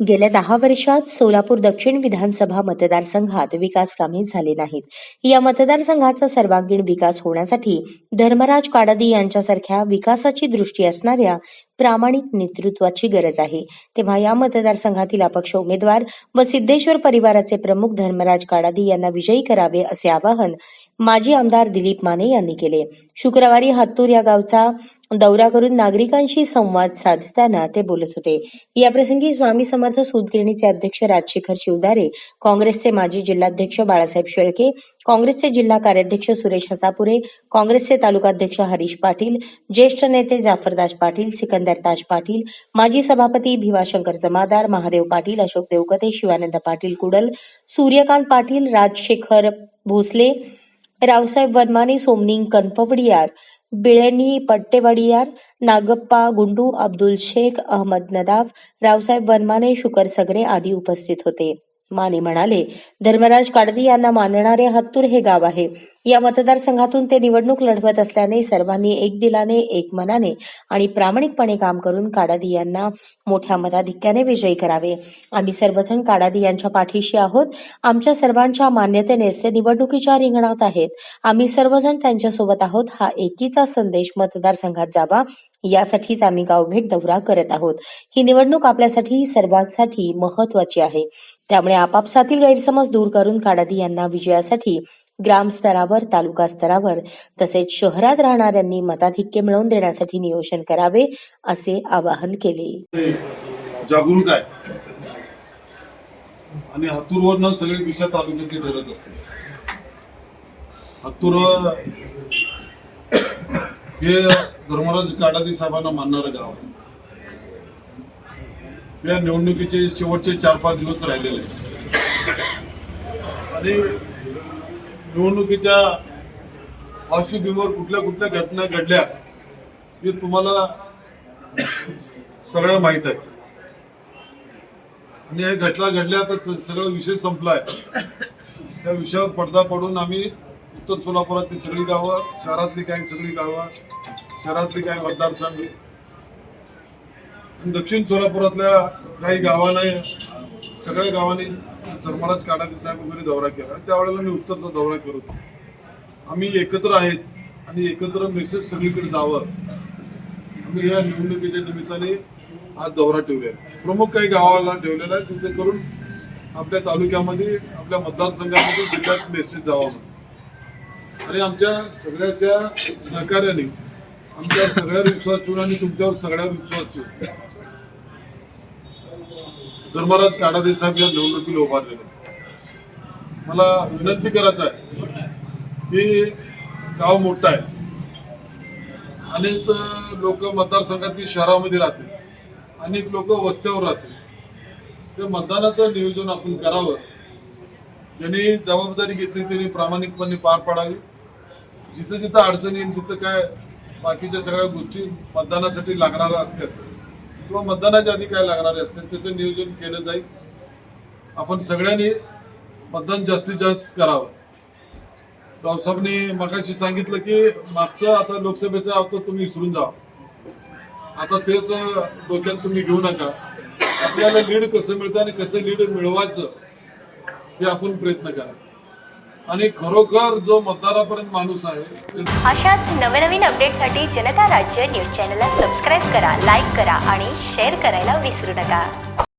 गेल्या दहा वर्षात सोलापूर दक्षिण विधानसभा मतदारसंघात विकास कामे झाले नाहीत. या मतदारसंघाचा सर्वांगीण विकास होण्यासाठी धर्मराज काडादी यांच्यासारख्या विकासाची दृष्टी असणाऱ्या प्रामाणिक नेतृत्वाची गरज आहे. तेव्हा या मतदारसंघातील अपक्ष उमेदवार व सिद्धेश्वर परिवाराचे प्रमुख धर्मराज काडादी यांना विजयी करावे असे आवाहन माजी आमदार दिलीप माने यांनी केले. शुक्रवारी हत्तूर या गावचा दौरा करून नागरिकांशी संवाद साधताना ते बोलत होते. याप्रसंगी स्वामी समर्थ सूतगिरणीचे अध्यक्ष राजशेखर शिवदारे काँग्रेसचे माजी जिल्हाध्यक्ष बाळासाहेब शेळके काँग्रेसचे जिल्हा कार्याध्यक्ष सुरेश हसापुरे काँग्रेसचे तालुकाध्यक्ष हरीश पाटील ज्येष्ठ नेते जाफरदास पाटील सिकंदर ताज पाटील माजी सभापती भीमाशंकर जमादार महादेव पाटील अशोक देवकते शिवानंद पाटील कुडल सूर्यकांत पाटील राजशेखर भोसले रावसाहेब वनमाने सोमनिंग कनपवडियार बिळणी पट्टेवाडियार नागप्पा गुंडू अब्दुल शेख अहमद नदाफ रावसाहेब वनमाने शुकर सगरे आदी उपस्थित होते. माने म्हणाले धर्मराज काडदी यांना मानणारे हत्तूर हे गाव आहे. या मतदारसंघातून ते निवडणूक लढवत असल्याने सर्वांनी एक दिलाने एक मनाने आणि प्रामाणिकपणे काम करून काडादी यांना मोठ्या मताधिक्याने विजयी करावे. आम्ही सर्वजण काडादी यांच्या पाठीशी आहोत. आमच्या सर्वांच्या मान्यतेनेच ते निवडणुकीच्या रिंगणात आहेत. आम्ही सर्वजण त्यांच्यासोबत आहोत. हा एकीचा संदेश मतदारसंघात जावा. यासाठीच आम्ही गावभेट दौरा करत आहोत. ही निवडणूक आपल्यासाठी सर्वांसाठी महत्वाची आहे. त्यामुळे आपापसातील गैरसमज दूर करून काडादी यांना विजयासाठी ग्रामस्तरावर तालुका स्तरावर तसेच शहरात राहणाऱ्यांनी मताधिक्य मिळवून देण्यासाठी नियोजन करावे असे आवाहन केले. जागरूक आहे. आणि हत्तूरवरनं सगळे दिशा तालुक्यातली ठरत असते. हत्तूर हे धर्मराज काडादी साहेबांना मानणारं गाव आहे. या निवडणुकीचे शेवटचे चार पाच दिवस राहिलेले आहेत. आणि निवडणुकीच्या पार्श्वभूमीवर कुठल्या कुठल्या घटना घडल्या हे तुम्हाला सगळं माहीत आहे. आणि हे घटना घडल्या तर सगळं विषय संपलाय. त्या विषयावर पडदा पडून आम्ही उत्तर सोलापुरातली सगळी गावं शहरातली काही सगळी गावं शहरातली काही मतदारसंघ दक्षिण सोलापुरातल्या काही गावाने सगळ्या गावांनी धर्मराज काडादी साहेब वगैरे दौरा केला त्यावेळेला मी उत्तरचा दौरा करत आम्ही एकत्र आहेत आणि एकत्र मेसेज सगळीकडे जावं आम्ही या निवडणुकीच्या निमित्ताने आज दौरा ठेवलेला आहे. प्रमुख काही गावाला ठेवलेला आहे तिथे करून आपल्या तालुक्यामध्ये आपल्या मतदारसंघामध्ये जिल्ह्यात मेसेज जावा म्हणून. आणि आमच्या सगळ्याच्या सहकार्याने आमच्या सगळ्यावर विश्वास ठेवून आणि तुमच्यावर सगळ्यावर विश्वास ठेवून धर्मराज काडादे साहेब या निवडणुकीला उभारलेले मला विनंती करायचं आहे की गाव मोठं आहे. अनेक लोक मतदारसंघातील शहरामध्ये राहतील. अनेक लोक वस्त्यावर राहतील. ते मतदानाचं नियोजन आपण करावं. ज्यांनी जबाबदारी घेतली त्यांनी प्रामाणिकपणे पार पाडावी. जिथं जिथं अडचणी येईल तिथं काय बाकीच्या सगळ्या गोष्टी मतदानासाठी लागणाऱ्या असतात. किंवा मतदानाच्या आधी काय लागणारे असतात त्याचं नियोजन केलं जाईल. आपण सगळ्यांनी मतदान जास्तीत जास्त करावं. रावसाहेबांनी मगाशी सांगितलं की मागचं आता लोकसभेचं आता तुम्ही विसरून जा. आता तेच डोक्यात तुम्ही घेऊ नका. आपल्याला लीड कसं मिळतं आणि कसं लीड मिळवायचं हे आपण प्रयत्न करा. आणि खरोखर जो मतदारापर्यंत माणूस आहे अशाच नवनवीन अपडेटसाठी जनता राज्य न्यूज चॅनलला सबस्क्राईब करा लाईक करा आणि शेअर करायला विसरू नका.